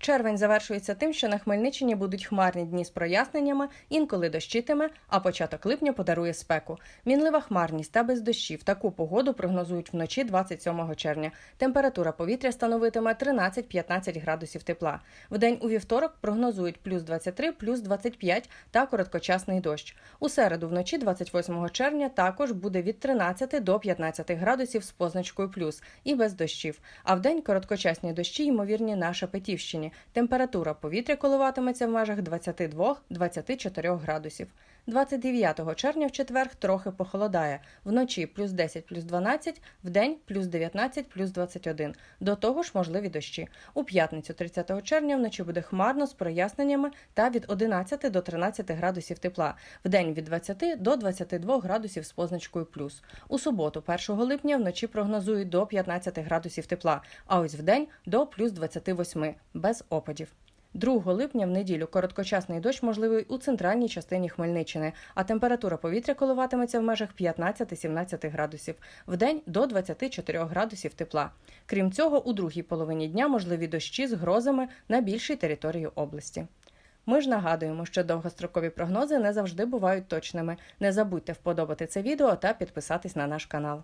Червень завершується тим, що на Хмельниччині будуть хмарні дні з проясненнями, інколи дощитиме, а початок липня подарує спеку. Мінлива хмарність та без дощів. Таку погоду прогнозують вночі 27 червня. Температура повітря становитиме 13-15 градусів тепла. Вдень у вівторок прогнозують плюс 23, плюс 25 та короткочасний дощ. У середу вночі 28 червня також буде від 13 до 15 градусів з позначкою плюс і без дощів. А вдень короткочасні дощі ймовірні на Шепетівщині. Температура повітря коливатиметься в межах 22-24 градусів. 29 червня в четвер трохи похолодає. Вночі плюс 10, плюс 12, вдень плюс 19, плюс 21. До того ж можливі дощі. У п'ятницю 30 червня вночі буде хмарно з проясненнями та від 11 до 13 градусів тепла. Вдень від 20 до 22 градусів з позначкою плюс. У суботу 1 липня вночі прогнозують до 15 градусів тепла, а ось вдень до плюс 28 без опадів. 2 липня в неділю короткочасний дощ можливий у центральній частині Хмельниччини, а температура повітря коливатиметься в межах 15-17 градусів, вдень до 24 градусів тепла. Крім цього, у другій половині дня можливі дощі з грозами на більшій території області. Ми ж нагадуємо, що довгострокові прогнози не завжди бувають точними. Не забудьте вподобати це відео та підписатись на наш канал.